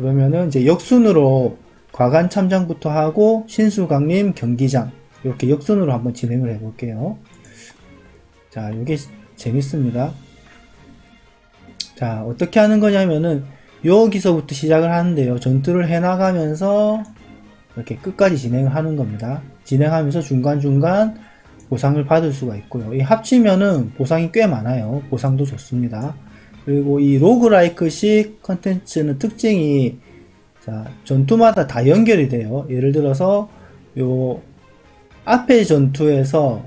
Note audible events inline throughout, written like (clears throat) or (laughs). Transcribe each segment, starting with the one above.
그러면은 이제 역순으로 과관 참장부터 하고 신수 강림 경기장 이렇게 역순으로 한번 진행을 해 볼게요. 자, 이게 재밌습니다. 자, 어떻게 하는 거냐면은 여기서부터 시작을 하는데요. 전투를 해 나가면서 이렇게 끝까지 진행을 하는 겁니다. 진행하면서 중간중간 보상을 받을 수가 있고요. 이 합치면은 보상이 꽤 많아요. 보상도 좋습니다. 그리고 이 로그라이크식 컨텐츠는 특징이 자, 전투마다 다 연결이 돼요. 예를 들어서 요 앞에 전투에서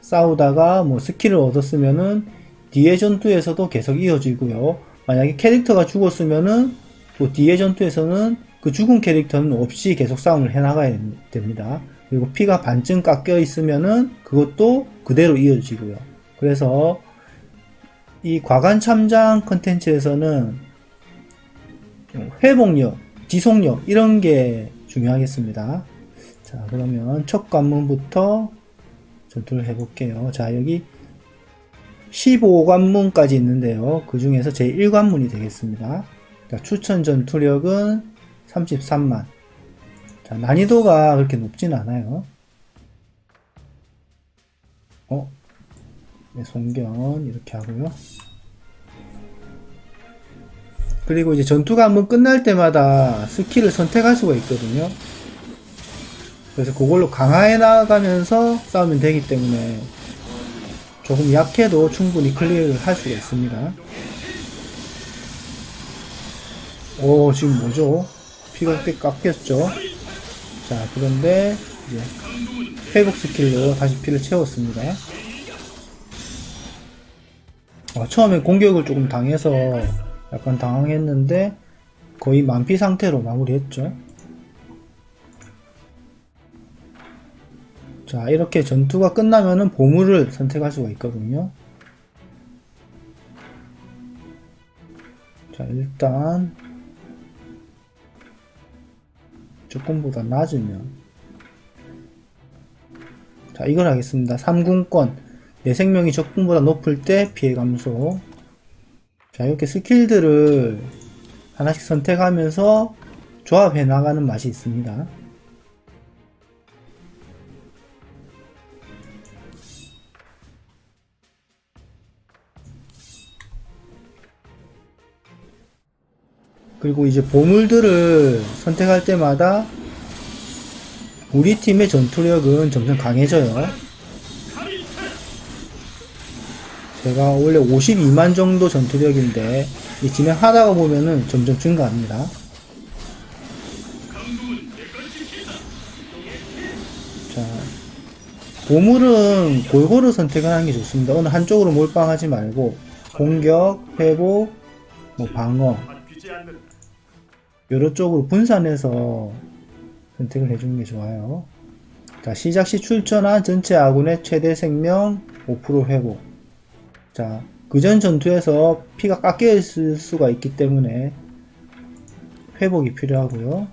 싸우다가 뭐 스킬을 얻었으면은 뒤에 전투에서도 계속 이어지고요. 만약에 캐릭터가 죽었으면은 또 뒤에 전투에서는 그 죽은 캐릭터는 없이 계속 싸움을 해나가야 됩니다. 그리고 피가 반쯤 깎여 있으면은 그것도 그대로 이어지고요. 그래서 이 과관 참장 컨텐츠에서는 회복력, 지속력 이런 게 중요하겠습니다. 자, 그러면 첫 관문부터 전투를 해볼게요. 자, 여기 15관문까지 있는데요. 그 중에서 제 1관문이 되겠습니다. 자, 추천 전투력은 33만. 자, 난이도가 그렇게 높진 않아요. 어? 네, 송견 이렇게 하고요. 그리고 이제 전투가 한번 끝날 때마다 스킬을 선택할 수가 있거든요. 그래서 그걸로 강화해 나가면서 싸우면 되기 때문에 조금 약해도 충분히 클리어를 할 수가 있습니다. 오, 지금 뭐죠? 피가 꽤 깎였죠? 자, 그런데 이제 회복 스킬로 다시 피를 채웠습니다. 어, 처음에 공격을 조금 당해서 약간 당황했는데 거의 만피 상태로 마무리했죠. 자, 이렇게 전투가 끝나면은 보물을 선택할 수가 있거든요. 자, 일단 조건보다 낮으면 자, 이걸 하겠습니다. 3군권 내 생명이 적군보다 높을 때 피해 감소 자, 이렇게 스킬들을 하나씩 선택하면서 조합해 나가는 맛이 있습니다. 그리고 이제 보물들을 선택할 때마다 우리 팀의 전투력은 점점 강해져요. 제가 원래 52만 정도 전투력인데 이 진행하다가 보면은 점점 증가합니다. 자, 보물은 골고루 선택하는 게 좋습니다. 어느 한쪽으로 몰빵하지 말고 공격, 회복, 뭐 방어 여러 쪽으로 분산해서 선택을 해주는 게 좋아요. 자, 시작 시 출전한 전체 아군의 최대 생명 5% 회복. 자, 그전 전투에서 피가 깎여 있을 수가 있기 때문에 회복이 필요하고요.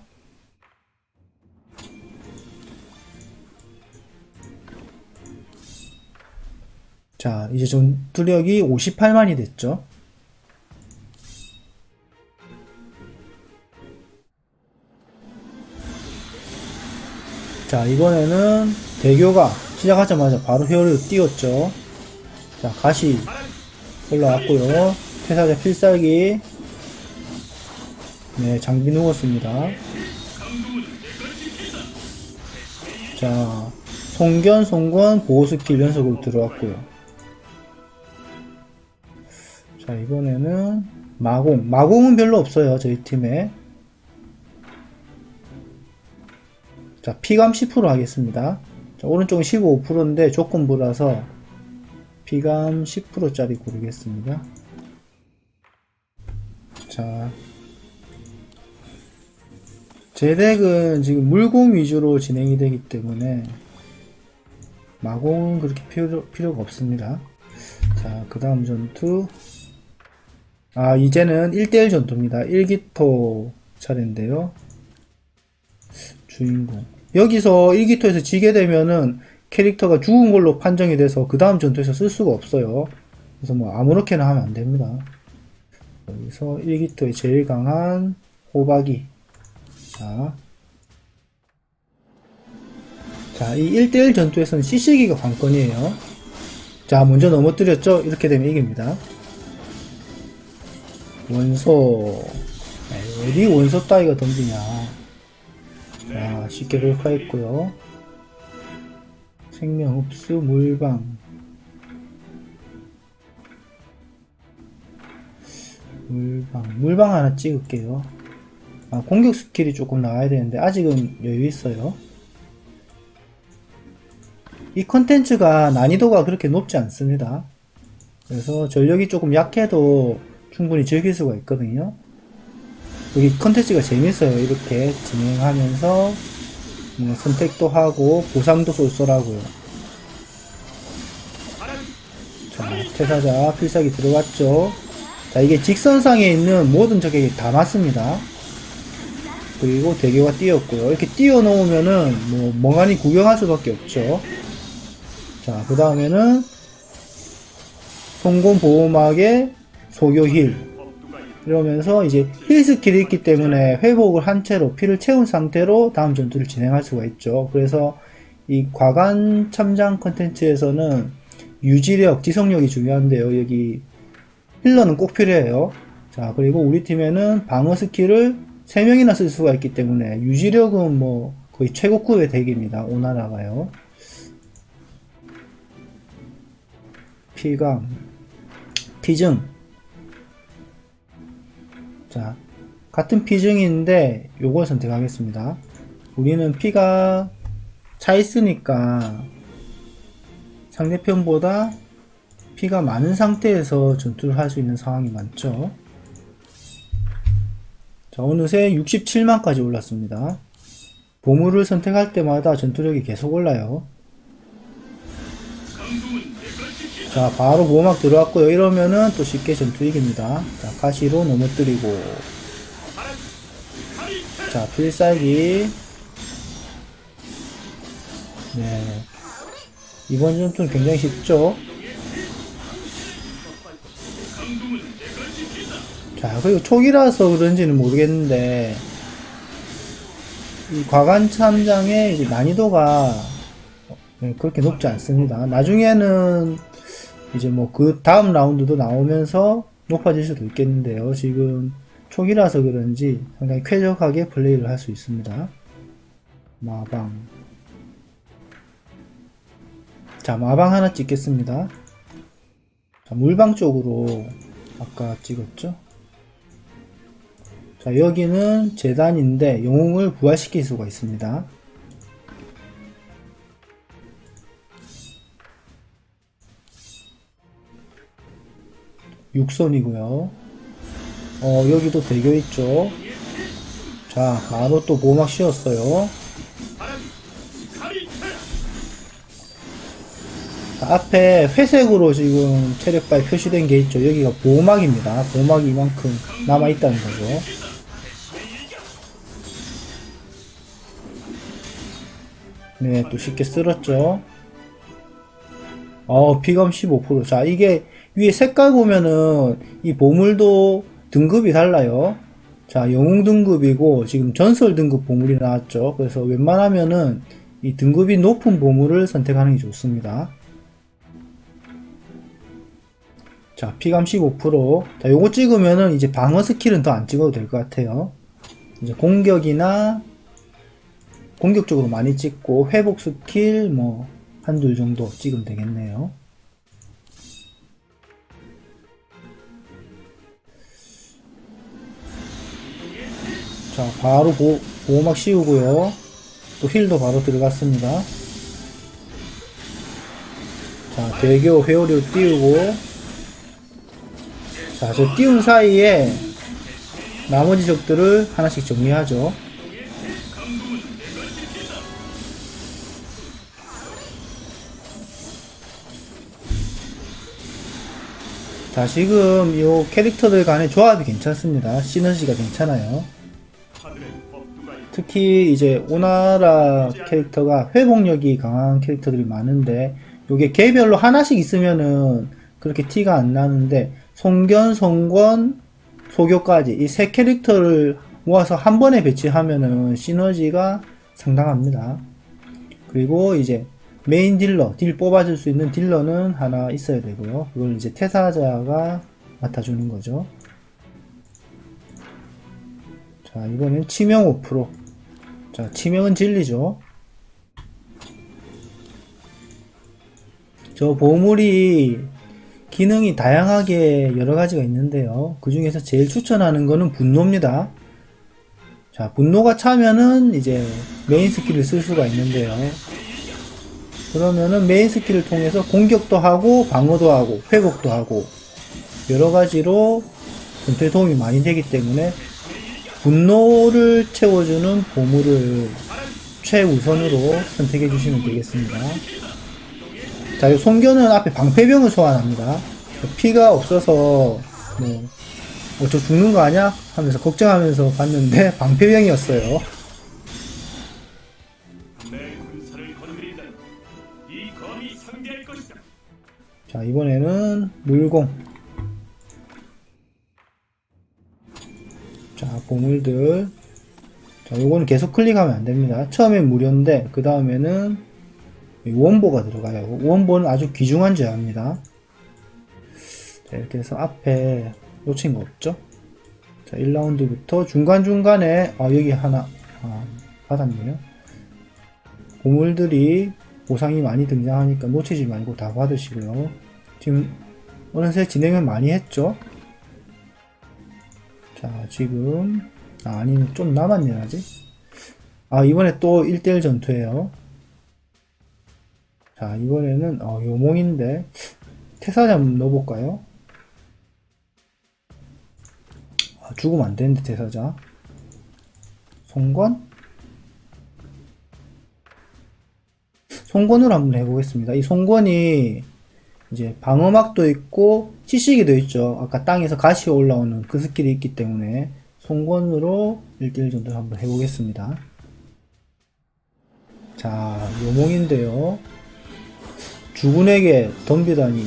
자, 이제 전투력이 58만이 됐죠. 자, 이번에는 대교가 시작하자마자 바로 회오리로 띄웠죠. 자, 가시 올라왔고요. 퇴사자 필살기. 네, 장비 누웠습니다. 자, 송견, 송권, 보호 스킬 연속으로 들어왔고요. 자, 이번에는 마공. 마공은 별로 없어요, 저희 팀에. 자, 피감 10% 하겠습니다. 자, 오른쪽은 15%인데 조건부라서 피감 10%짜리 고르겠습니다. 자, 제 덱은 지금 물공 위주로 진행이 되기 때문에 마공은 그렇게 필요, 필요가 없습니다. 자, 그 다음 전투. 아, 이제는 1대1 전투입니다. 1기토 차례인데요. 주인공. 여기서 1기토에서 지게 되면은 캐릭터가 죽은 걸로 판정이 돼서 그 다음 전투에서 쓸 수가 없어요. 그래서 뭐 아무렇게나 하면 안 됩니다. 여기서 1기토의 제일 강한 호박이. 자. 자, 이 1대1 전투에서는 CC기가 관건이에요. 자, 먼저 넘어뜨렸죠? 이렇게 되면 이깁니다. 원소. 에이, 어디 원소 따위가 덤비냐. 자, 쉽게 돌파했고요. 생명 흡수 물방. 물방. 물방 하나 찍을게요. 아, 공격 스킬이 조금 나와야 되는데, 아직은 여유 있어요. 이 컨텐츠가 난이도가 그렇게 높지 않습니다. 그래서 전력이 조금 약해도 충분히 즐길 수가 있거든요. 여기 컨텐츠가 재밌어요. 이렇게 진행하면서 뭐 선택도 하고 보상도 쏠쏠하고요. 자, 퇴사자 필살기 들어갔죠. 자, 이게 직선상에 있는 모든 적에게 다 맞습니다. 그리고 대교가 띄었고요. 이렇게 띄워 놓으면은 뭐 멍하니 구경할 수밖에 없죠. 자, 그 다음에는 송곳 보호막에 소교 힐 이러면서 이제 힐 스킬이 있기 때문에 회복을 한 채로 피를 채운 상태로 다음 전투를 진행할 수가 있죠. 그래서 이 과관 참장 컨텐츠에서는 유지력, 지속력이 중요한데요. 여기 힐러는 꼭 필요해요. 자, 그리고 우리 팀에는 방어 스킬을 3명이나 쓸 수가 있기 때문에 유지력은 뭐 거의 최고급의 덱입니다. 오나라가요. 피감, 피증. 자, 같은 피증인데 요걸 선택하겠습니다. 우리는 피가 차 있으니까 상대편보다 피가 많은 상태에서 전투를 할 수 있는 상황이 많죠. 자, 어느새 67만까지 올랐습니다. 보물을 선택할 때마다 전투력이 계속 올라요. 자, 바로 보호막 들어왔고요. 이러면은 또 쉽게 전투 이깁니다. 자, 가시로 넘어뜨리고. 자, 필살기. 네. 이번 전투는 굉장히 쉽죠? 자, 그리고 초기라서 그런지는 모르겠는데, 이 과관 참장의 난이도가 네, 그렇게 높지 않습니다. 나중에는 이제 뭐 그 다음 라운드도 나오면서 높아질 수도 있겠는데요. 지금 초기라서 그런지 상당히 쾌적하게 플레이를 할 수 있습니다. 마방. 자, 마방 하나 찍겠습니다. 자, 물방 쪽으로 아까 찍었죠? 자, 여기는 재단인데 영웅을 부활시킬 수가 있습니다. 육선이고요. 어, 여기도 대교 있죠. 자, 바로 또 보호막 씌웠어요. 자, 앞에 회색으로 지금 체력바에 표시된 게 있죠. 여기가 보호막입니다. 보호막이 이만큼 남아있다는 거죠. 네, 또 쉽게 쓸었죠. 어, 피감 15%. 자, 이게 위에 색깔 보면은 이 보물도 등급이 달라요. 자, 영웅 등급이고 지금 전설 등급 보물이 나왔죠. 그래서 웬만하면은 이 등급이 높은 보물을 선택하는 게 좋습니다. 자, 피감 15%. 자, 요거 찍으면은 이제 방어 스킬은 더 안 찍어도 될 것 같아요. 이제 공격이나 공격적으로 많이 찍고 회복 스킬 뭐 한 둘 정도 찍으면 되겠네요. 자, 바로 보, 보호막 씌우고요. 또 힐도 바로 들어갔습니다. 자, 대교 회오리를 띄우고. 자, 저 띄운 사이에 나머지 적들을 하나씩 정리하죠. 자, 지금 이 캐릭터들 간의 조합이 괜찮습니다. 시너지가 괜찮아요. 특히 이제 오나라 캐릭터가 회복력이 강한 캐릭터들이 많은데 요게 개별로 하나씩 있으면은 그렇게 티가 안 나는데 송견, 송권, 소교까지 이 세 캐릭터를 모아서 한 번에 배치하면은 시너지가 상당합니다. 그리고 이제 메인 딜러, 딜 뽑아줄 수 있는 딜러는 하나 있어야 되고요. 그걸 이제 태사자가 맡아주는 거죠. 자, 이번엔 치명 5%. 자, 치명은 진리죠. 저 보물이 기능이 다양하게 여러 가지가 있는데요. 그 중에서 제일 추천하는 거는 분노입니다. 자, 분노가 차면은 이제 메인 스킬을 쓸 수가 있는데요. 그러면은 메인 스킬을 통해서 공격도 하고 방어도 하고 회복도 하고 여러 가지로 전투에 도움이 많이 되기 때문에 분노를 채워주는 보물을 최우선으로 선택해 주시면 되겠습니다. 자, 이 송견은 앞에 방패병을 소환합니다. 피가 없어서 뭐, 어, 저 죽는 거 아니야? 하면서 걱정하면서 봤는데 (laughs) 방패병이었어요. 자, 이번에는 물공. 자, 보물들. 자, 요거는 계속 클릭하면 안 됩니다. 처음엔 무료인데, 그 다음에는 원보가 들어가요. 원보는 아주 귀중한 제어입니다. 자, 이렇게 해서 앞에 놓친 거 없죠? 자, 1라운드부터 중간중간에, 아, 여기 하나, 아, 받았네요. 보물들이 보상이 많이 등장하니까 놓치지 말고 다 받으시고요. 지금 어느새 진행을 많이 했죠? 자, 지금, 아, 아니, 좀 남았네, 아직. 아, 이번에 또 1대1 전투예요. 자, 이번에는, 어, 요몽인데, 태사자 한번 넣어볼까요? 아, 죽으면 안 되는데, 태사자. 송권? 송권으로 한번 해보겠습니다. 이 송권이 이제 방어막도 있고 시시기도 있죠. 아까 땅에서 가시 올라오는 그 스킬이 있기 때문에 송권으로 1대1 정도 한번 해보겠습니다. 자, 요몽인데요. 주군에게 덤비다니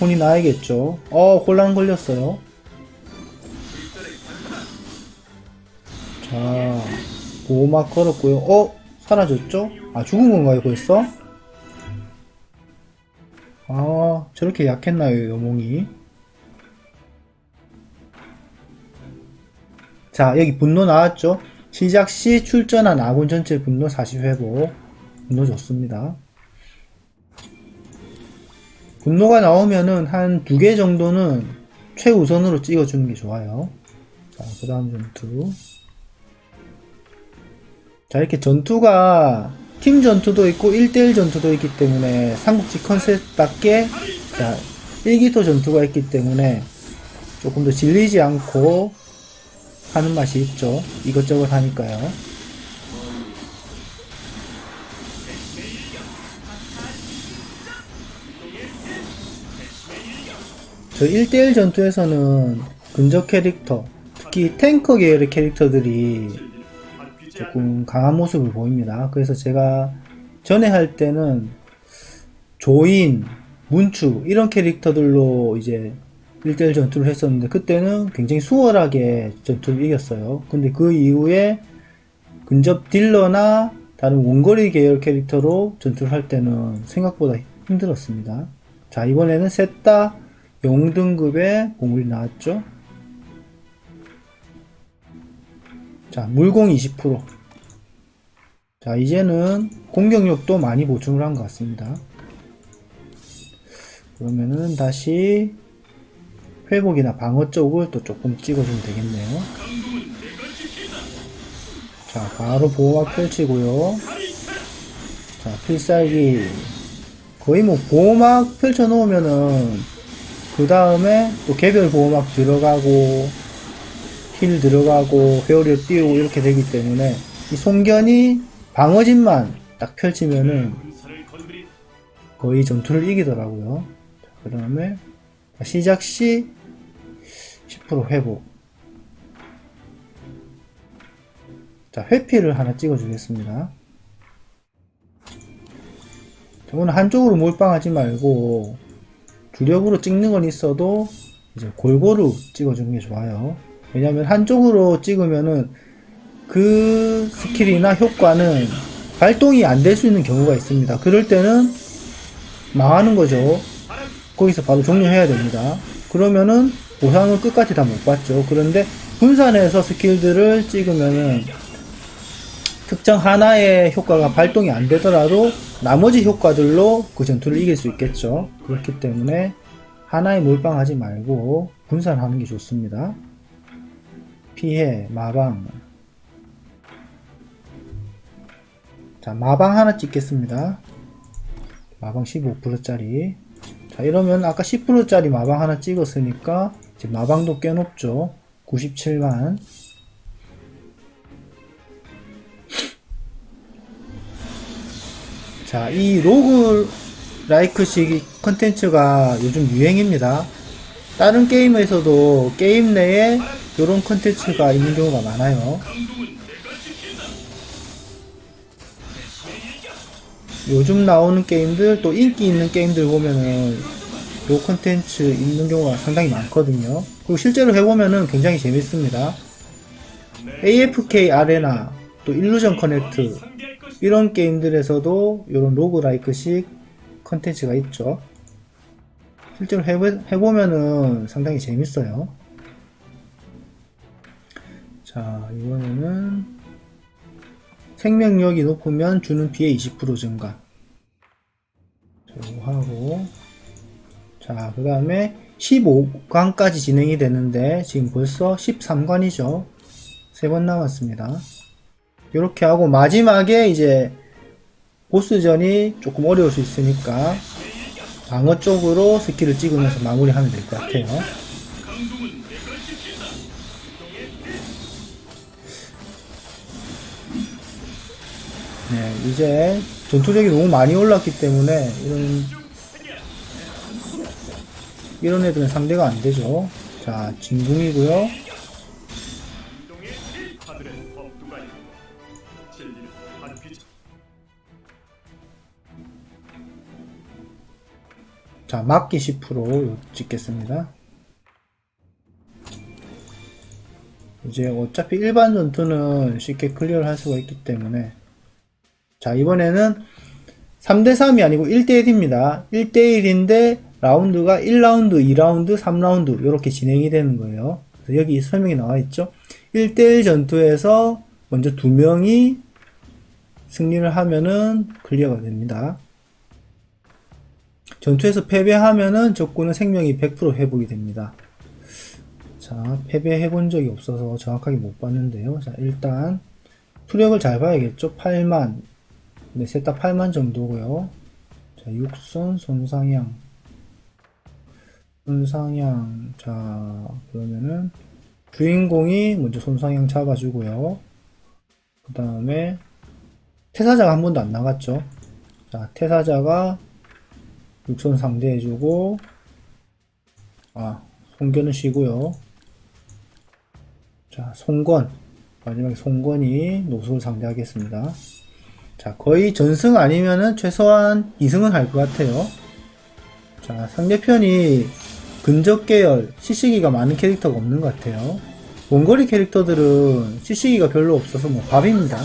혼이 나야겠죠. 어, 혼란 걸렸어요. 자, 보호막 걸었고요. 어, 사라졌죠? 아, 죽은 건가요, 벌써? 아, 저렇게 약했나요, 여몽이? 자, 여기 분노 나왔죠? 시작 시 출전한 아군 전체 분노 40회복. 분노 좋습니다. 분노가 나오면은 한 두 개 정도는 최우선으로 찍어주는 게 좋아요. 자, 그 다음 전투. 자, 이렇게 전투가 팀 전투도 있고 1대1 전투도 있기 때문에 삼국지 컨셉답게 자, 1기토 전투가 있기 때문에 조금 더 질리지 않고 하는 맛이 있죠. 이것저것 하니까요. 저 1대1 전투에서는 근접 캐릭터, 특히 탱커 계열의 캐릭터들이 조금 강한 모습을 보입니다. 그래서 제가 전에 할 때는 조인, 문추 이런 캐릭터들로 이제 1대1 전투를 했었는데 그때는 굉장히 수월하게 전투를 이겼어요. 근데 그 이후에 근접 딜러나 다른 원거리 계열 캐릭터로 전투를 할 때는 생각보다 힘들었습니다. 자 이번에는 셋다 영등급의 보물이 나왔죠. 자, 물공 20%. 자, 이제는 공격력도 많이 보충을 한 것 같습니다. 그러면은 다시 회복이나 방어 쪽을 또 조금 찍어주면 되겠네요. 자, 바로 보호막 펼치고요. 자, 필살기. 거의 뭐 보호막 펼쳐 놓으면은 그 다음에 또 개별 보호막 들어가고 힐 들어가고 회오리를 띄우고 이렇게 되기 때문에 이 송견이 방어진만 딱 펼치면은 거의 전투를 이기더라고요. 그 다음에 시작 시 10% 회복. 자, 회피를 하나 찍어주겠습니다. 자, 오늘 한쪽으로 몰빵하지 말고 주력으로 찍는 건 있어도 이제 골고루 찍어주는 게 좋아요. 왜냐면 한쪽으로 찍으면은 그 스킬이나 효과는 발동이 안 될 수 있는 경우가 있습니다. 그럴 때는 망하는 거죠. 거기서 바로 종료해야 됩니다. 그러면은 보상을 끝까지 다 못 받죠. 그런데 분산해서 스킬들을 찍으면은 특정 하나의 효과가 발동이 안 되더라도 나머지 효과들로 그 전투를 이길 수 있겠죠. 그렇기 때문에 하나에 몰빵하지 말고 분산하는 게 좋습니다. 피해, 마방. 자, 마방 하나 찍겠습니다. 마방 15%짜리. 자, 이러면 아까 10%짜리 마방 하나 찍었으니까 이제 마방도 꽤 높죠. 97만. 자, 이 로그 라이크식 컨텐츠가 요즘 유행입니다. 다른 게임에서도 게임 내에 이런 컨텐츠가 있는 경우가 많아요. 요즘 나오는 게임들 또 인기 있는 게임들 보면은 요 컨텐츠 있는 경우가 상당히 많거든요. 그리고 실제로 해보면은 굉장히 재밌습니다. AFK 아레나 또 일루전 커넥트. 이런 게임들에서도 이런 로그라이크식 컨텐츠가 있죠. 실제로 해보, 해보면은 상당히 재밌어요. 자, 이번에는 생명력이 높으면 주는 피해 20% 증가. 자, 이거 하고. 자, 그 다음에 15관까지 진행이 되는데 지금 벌써 13관이죠. 3번 남았습니다. 이렇게 하고 마지막에 이제 보스전이 조금 어려울 수 있으니까 방어 쪽으로 스킬을 찍으면서 마무리하면 될 것 같아요. 네, 이제 전투력이 너무 많이 올랐기 때문에 이런 이런 애들은 상대가 안 되죠. 자, 진궁이고요. 자, 막기 10% 찍겠습니다. 이제 어차피 일반 전투는 쉽게 클리어를 할 수가 있기 때문에 자, 이번에는 3대3이 아니고 1대1입니다. 1대1인데 라운드가 1라운드, 2라운드, 3라운드 이렇게 진행이 되는 거예요. 그래서 여기 설명이 나와 있죠. 1대1 전투에서 먼저 두 명이 승리를 하면은 클리어가 됩니다. 전투에서 패배하면은 적군은 생명이 100% 회복이 됩니다. 자, 패배해 본 적이 없어서 정확하게 못 봤는데요. 자, 일단 투력을 잘 봐야겠죠. 8만. 네, 셋다 8만 정도고요. 자, 육선 손상향. 손상향. 자, 그러면은 주인공이 먼저 손상향 잡아주고요. 그 다음에 태사자가 한 번도 안 나갔죠. 자, 태사자가 육선 상대해주고 아 송견은 쉬고요 자 송건 마지막에 송건이 노수를 상대하겠습니다 자 거의 전승 아니면은 최소한 2승은 할 것 같아요 자 상대편이 근접 계열 CC기가 많은 캐릭터가 없는 것 같아요 원거리 캐릭터들은 CC기가 별로 없어서 뭐 밥입니다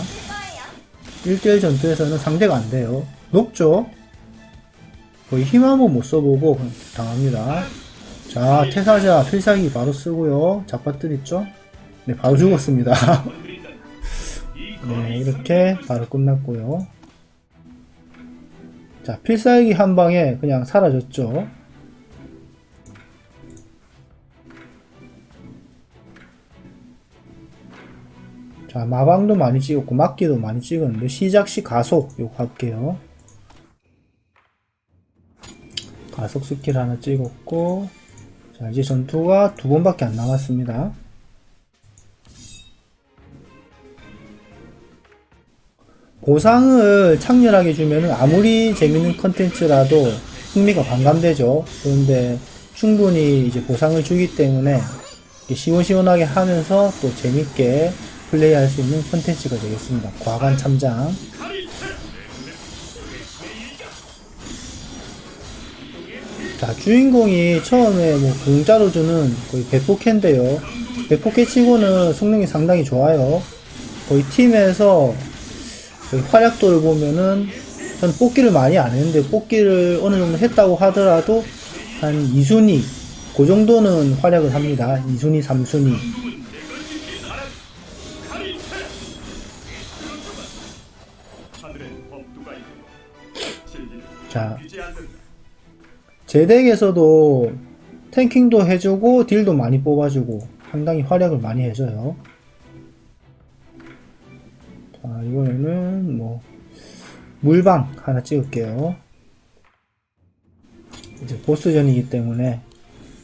1대1 전투에서는 상대가 안 돼요 높죠 거의 힘 한번 못 써보고 당합니다. 자, 태사자 필살기 바로 쓰고요. 잡아뜨 있죠? 네, 바로 죽었습니다. (laughs) 네, 검이 이렇게 바로 끝났고요. 자, 필살기 한 방에 그냥 사라졌죠. 자, 마방도 많이 찍었고, 막기도 많이 찍었는데, 시작 시 가속, 요거 할게요. 가속 스킬 하나 찍었고, 자, 이제 전투가 두 번밖에 안 남았습니다. 보상을 창렬하게 주면은 아무리 재밌는 컨텐츠라도 흥미가 반감되죠. 그런데 충분히 이제 보상을 주기 때문에 시원시원하게 하면서 또 재밌게 플레이할 수 있는 컨텐츠가 되겠습니다. 과관 참장. 자, 주인공이 처음에 뭐 공짜로 주는 거의 배포캔데요. 100포켓 치고는 성능이 상당히 좋아요. 거의 팀에서 여기 활약도를 보면은 전 뽑기를 많이 안 했는데 뽑기를 어느 정도 했다고 하더라도 한 2순위 그 정도는 활약을 합니다. 2순위, 3순위. 하늘엔 법도가 있고 진리는 자. 제 덱에서도 탱킹도 해주고 딜도 많이 뽑아주고 상당히 활약을 많이 해줘요. 자, 이번에는 뭐 물방 하나 찍을게요. 이제 보스전이기 때문에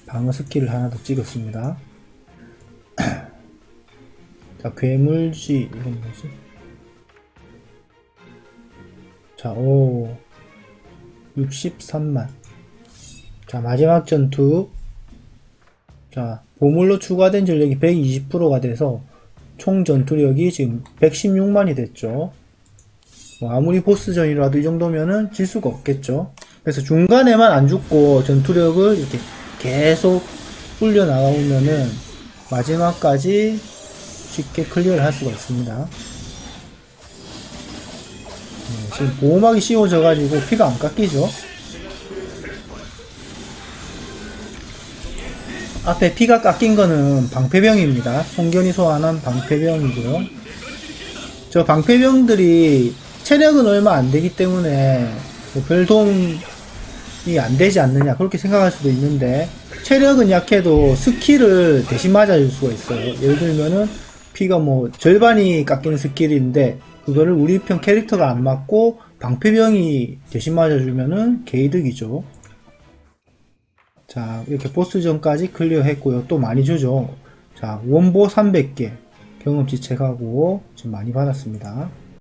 방어 스킬을 하나 더 찍었습니다. (clears throat) 자, 괴물쥐 이건 뭐지? 자, 오 63만. 자, 마지막 전투. 자, 보물로 추가된 전력이 120%가 돼서 총 전투력이 지금 116만이 됐죠. 뭐 아무리 보스전이라도 이 정도면은 질 수가 없겠죠. 그래서 중간에만 안 죽고 전투력을 이렇게 계속 불려 나가면은 마지막까지 쉽게 클리어를 할 수가 있습니다. 네, 지금 보호막이 씌워져 가지고 피가 안 깎이죠. 앞에 피가 깎인 거는 방패병입니다. 홍견이 소환한 방패병이고요. 저 방패병들이 체력은 얼마 안 되기 때문에 뭐별 도움이 안 되지 않느냐 그렇게 생각할 수도 있는데 체력은 약해도 스킬을 대신 맞아줄 수가 있어요. 예를 들면은 피가 뭐 절반이 깎이는 스킬인데 그거를 우리 편 캐릭터가 안 맞고 방패병이 대신 맞아주면은 개이득이죠. 자, 이렇게 보스전까지 클리어 했고요. 또 많이 주죠. 자, 원보 300개, 경험치 책하고 좀 많이 받았습니다.